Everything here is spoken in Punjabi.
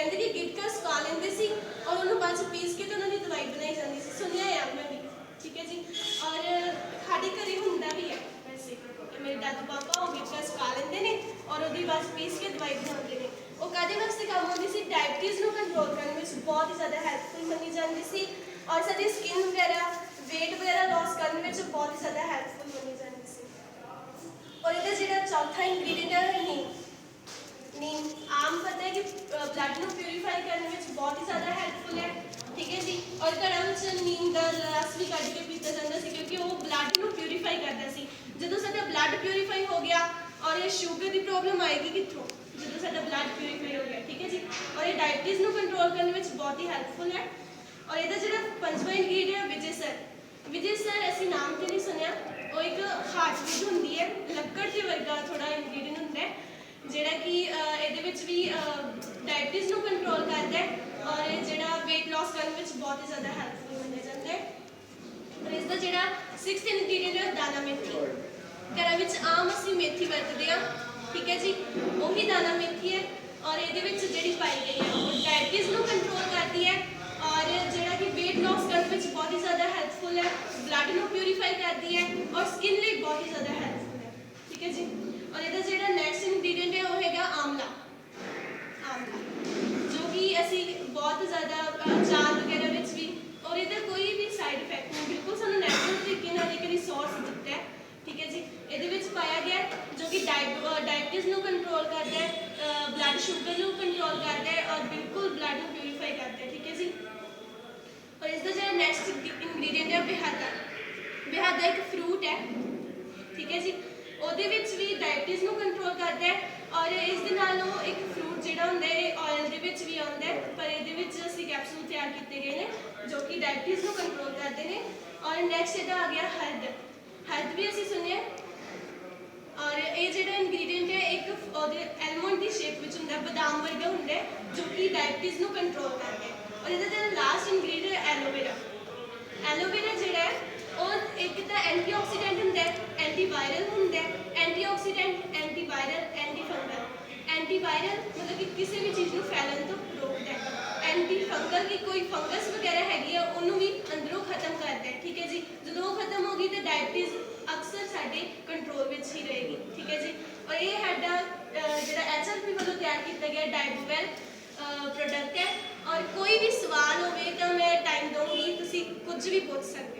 ਕਹਿੰਦੇ ਕਿ ਗਿਟਕਾ ਸੁਕਾ ਲੈਂਦੇ ਸੀ ਔਰ ਉਹਨੂੰ ਬਾਅਦ ਚ ਪੀਸ ਕੇ ਤੇ ਉਹਨਾਂ ਦੀ ਦਵਾਈ ਬਣਾਈ ਜਾਂਦੀ ਸੀ। ਸੁਣਿਆ ਹੈ ਮੈਂ ਵੀ, ਠੀਕ ਹੈ ਜੀ? ਔਰ ਸਾਡੇ ਘਰੇ ਹੁੰਦਾ ਵੀ ਹੈ, ਵੈਸੇ ਕਿ ਮੇਰੇ ਦਾਦੂ ਪਾਪਾ ਉਹ ਗਿਟਕਾ ਸੁਕਾ ਲੈਂਦੇ ਨੇ ਔਰ ਉਹਦੀ ਬਾਅਦ ਪੀਸ ਕੇ ਦਵਾਈ ਬਣਾਉਂਦੇ ਨੇ। ਉਹ ਕਾਦੇ ਵਾਸਤੇ ਕੰਮ ਆਉਂਦੀ ਸੀ? ਡਾਇਬਟੀਜ਼ ਨੂੰ ਕੰਟਰੋਲ ਕਰਨ ਵਿੱਚ ਬਹੁਤ ਹੀ ਜ਼ਿਆਦਾ ਹੈਲਪਫੁਲ ਮੰਨੀ ਜਾਂਦੀ ਸੀ ਔਰ ਸਾਡੀ ਸਕਿਨ ਵਗੈਰਾ, weight ਵਗੈਰਾ ਲਾਸ ਕਰਨ ਵਿੱਚ ਬਹੁਤ ਹੀ ਜ਼ਿਆਦਾ ਹੈਲਪਫੁਲ ਮੰਨੀ ਜਾਂਦੀ ਸੀ। ਔਰ ਇਹਦਾ ਜਿਹੜਾ ਚੌਥਾ ਇੰਗਰੀਡੀਅੰਟ ਹੈ ਨੀਮ ਨੀਮ ਆਮ ਪਤਾ ਹੈ ਕਿ ਬਲੱਡ ਨੂੰ ਪਿਊਰੀਫਾਈ ਕਰਨ ਵਿੱਚ ਬਹੁਤ ਹੀ ਜ਼ਿਆਦਾ ਹੈਲਪਫੁਲ ਹੈ ਠੀਕ ਹੈ ਜੀ? ਔਰ ਘਰਾਂ ਵਿੱਚ ਨੀਮ ਦਾ ਰਸ ਵੀ ਕੱਢ ਕੇ ਪੀਤਾ ਜਾਂਦਾ ਸੀ ਕਿਉਂਕਿ ਉਹ ਬਲੱਡ ਨੂੰ ਪਿਊਰੀਫਾਈ ਕਰਦਾ ਸੀ। ਜਦੋਂ ਸਾਡਾ ਬਲੱਡ ਪਿਊਰੀਫਾਈ ਹੋ ਗਿਆ ਔਰ ਇਹ ਸ਼ੂਗਰ ਦੀ ਪ੍ਰੋਬਲਮ ਆਏਗੀ ਕਿੱਥੋਂ? ਜਦੋਂ ਸਾਡਾ ਬਲੱਡ ਪਿਊਰੀਫਾਈ ਹੋ ਗਿਆ ਠੀਕ ਹੈ ਜੀ? ਔਰ ਇਹ ਡਾਇਬਟੀਜ਼ ਨੂੰ ਕੰਟਰੋਲ ਕਰਨ ਵਿੱਚ ਬਹੁਤ ਹੀ ਹੈਲਪਫੁਲ ਹੈ। ਔਰ ਇਹਦਾ ਜਿਹੜਾ ਪੰਜਵਾਂ ingredient Vijay sir. Vijay sir ਅਸੀਂ ਨਾਮ ਤੇ ਨਹੀਂ ਸੁਣਿਆ। ਉਹ ਇੱਕ ਹਾਰਟਬੀਟ ਹੁੰਦੀ ਹੈ ਲੱਕੜ ਦੇ ਵਰਗਾ ਥੋੜਾ ਇੰਗਰੀਡੀਅੰਟ ਹੁੰਦਾ ਹੈ ਜਿਹੜਾ ਕਿ ਅਹ, ਇਹਦੇ ਵਿੱਚ ਨੂੰ ਕੰਟਰੋਲ ਕਰਦਾ ਹੈ ਔਰ ਇਹ ਜਿਹੜਾ weight loss ਕਰਨ ਵਿੱਚ ਬਹੁਤ ਹੀ ਜ਼ਿਆਦਾ ਹੈਲਪਫੁਲ ਮੰਨਿਆ ਜਾਂਦਾ ਹੈ। ਔਰ ਇਸ ਦਾ ਜਿਹੜਾ 6th ਇੰਗਰੀਡੀਅੰਟ ਹੈ, ਦਾਣਾ ਮੇਥੀ। ਘਰਾਂ ਵਿੱਚ ਆਮ ਅਸੀਂ ਮੇਥੀ ਵਰਤਦੇ ਹਾਂ, ਠੀਕ ਹੈ ਜੀ? ਉਹੀ ਦਾਣਾ ਮੇਥੀ ਹੈ ਔਰ ਇਹਦੇ ਵਿੱਚ ਜਿਹੜੀ ਪਾਈ ਗਈ ਹੈ, ਉਹ ਡਾਇਬਟੀਜ਼ ਨੂੰ ਕੰਟਰੋਲ ਕਰਦੀ ਹੈ ਔਰ ਜਿਹੜਾ ਕਿ weight loss ਕਰਨ ਵਿੱਚ ਬਹੁਤ ਹੀ ਜ਼ਿਆਦਾ ਹੈਲਪਫੁਲ ਹੈ ਬਲੱਡ ਨੂੰ ਪਿਊਰੀਫਾਈ ਕਰਦੀ ਹੈ ਔਰ ਸਕਿਨ ਲਈ ਬਹੁਤ ਹੀ ਜ਼ਿਆਦਾ ਹੈਲਪਫੁਲ ਹੈ, ਠੀਕ ਹੈ ਜੀ? ਔਰ ਇਹਦਾ ਜਿਹੜਾ ਨੈਕਸਟ ਇੰਗਰੀਡੀਅੰਟ ਹੈ, ਉਹ ਹੈਗਾ ਆਮਲਾ ਜੋ ਕਿ ਅਸੀਂ ਬਹੁਤ ਜ਼ਿਆਦਾ ਅ, ਚਾਹ ਵਗੈਰਾ ਵਿੱਚ ਵੀ ਔਰ ਇਹਦਾ ਕੋਈ ਵੀ ਸਾਈਡ ਇਫੈਕਟ ਨਹੀਂ ਬਿਲਕੁਲ ਸਾਨੂੰ ਨੈਚੁਰਲ ਤਰੀਕੇ ਨਾਲ ਇੱਕ ਰਿਸੋਰਸ ਦਿੱਤਾ ਹੈ ਠੀਕ ਹੈ ਜੀ ਇਹਦੇ ਵਿੱਚ ਪਾਇਆ ਗਿਆ ਹੈ, ਜੋ ਕਿ ਡਾਇਬਟੀਜ਼ ਨੂੰ ਕੰਟਰੋਲ ਕਰਦਾ ਹੈ ਬਲੱਡ ਸ਼ੂਗਰ ਨੂੰ ਕੰਟਰੋਲ ਕਰਦਾ ਹੈ ਔਰ ਬਿਲਕੁਲ ਬਲੱਡ ਨੂੰ ਪਿਊਰੀਫਾਈ ਕਰਦਾ ਹੈ ਠੀਕ ਹੈ ਜੀ? ਔਰ ਇਸ ਦਾ ਜਿਹੜਾ ਨੈਕਸਟ ਇੰਗਰੀਡੀਅੰਟ ਹੈ ਬਿਹਾਦਾ ਬਿਹਾਦਾ ਇੱਕ ਫਰੂਟ ਹੈ, ਠੀਕ ਹੈ ਜੀ? ਉਹਦੇ ਵਿੱਚ ਵੀ ਡਾਇਬਟੀਜ਼ ਨੂੰ ਕੰਟਰੋਲ ਕਰਦਾ ਹੈ ਔਰ ਇਸ ਦੇ ਨਾਲ ਉਹ ਇੱਕ ਫਰੂਟ ਜਿਹੜਾ ਹੁੰਦਾ ਹੈ, ਇਹ ਆਇਲ ਦੇ ਵਿੱਚ ਵੀ ਆਉਂਦਾ ਹੈ, ਪਰ ਇਹਦੇ ਵਿੱਚ ਅਸੀਂ ਕੈਪਸੂਲ ਤਿਆਰ ਕੀਤੇ ਗਏ ਨੇ, ਜੋ ਕਿ ਡਾਇਬਟੀਜ਼ ਨੂੰ ਕੰਟਰੋਲ ਕਰਦੇ ਨੇ। ਔਰ ਨੈਕਸਟ ਇਹਦਾ ਆ ਗਿਆ ਹਰਦ ਹਰਦ ਵੀ ਅਸੀਂ ਸੁਣਿਆ ਔਰ ਇਹ ਜਿਹੜਾ ਇੰਗਰੀਡੀਅੰਟ ਹੈ ਇੱਕ ਉਹਦੇ ਐਲਮੰਡ ਦੀ ਸ਼ੇਪ ਵਿੱਚ ਹੁੰਦਾ ਹੈ ਬਦਾਮ ਵਰਗਾ ਹੁੰਦਾ ਹੈ ਜੋ ਕਿ ਡਾਇਬਟੀਜ਼ ਨੂੰ ਕੰਟਰੋਲ ਕਰਦਾ ਹੈ ਔਰ ਇਹਦਾ ਜਿਹੜਾ ਲਾਸਟ ਇੰਗਰੀਡੀਅੰਟ ਐਲੋਵੇਰਾ ਐਲੋਵੇਰਾ ਜਿਹੜਾ ਹੈ, ਉਹ ਇੱਕ ਤਾਂ ਐਂਟੀਆਕਸੀਡੈਂਟ ਹੁੰਦਾ ਹੈ ਐਂਟੀਵਾਇਰਲ ਹੁੰਦਾ ਹੈ ਐਂਟੀਆਕਸੀਡੈਂਟ ਐਂਟੀਵਾਇਰਲ ਐਂਟੀਫੰਗਲ ਐਂਟੀਵਾਇਰਲ ਮਤਲਬ ਕਿ ਕਿਸੇ ਵੀ ਚੀਜ਼ ਨੂੰ ਫੈਲਣ ਤੋਂ ਰੋਕਦਾ ਹੈ। ਐਂਟੀਫੰਗਲ ਕਿ ਕੋਈ ਫੰਗਸ ਵਗੈਰਾ ਹੈਗੀ ਆ, ਉਹਨੂੰ ਵੀ ਅੰਦਰੋਂ ਖਤਮ ਕਰਦਾ ਹੈ, ਠੀਕ ਹੈ ਜੀ? ਜਦੋਂ ਉਹ ਖਤਮ ਹੋ ਗਈ ਤਾਂ ਡਾਇਬਟੀਜ਼ ਅਕਸਰ ਸਾਡੇ ਕੰਟਰੋਲ ਵਿੱਚ ਹੀ ਰਹੇਗੀ, ਠੀਕ ਹੈ ਜੀ? ਔਰ ਇਹ ਸਾਡਾ ਵੱਲੋਂ ਤਿਆਰ ਕੀਤਾ ਗਿਆ ਡਾਈਬੋਵੈਲ ਪ੍ਰੋਡਕਟ ਹੈ। ਔਰ ਕੋਈ ਵੀ ਸਵਾਲ ਹੋਵੇ ਤਾਂ ਮੈਂ ਟਾਈਮ ਦਊਂਗੀ, ਤੁਸੀਂ ਕੁਝ ਵੀ ਪੁੱਛ ਸਕਦੇ ਹੋ।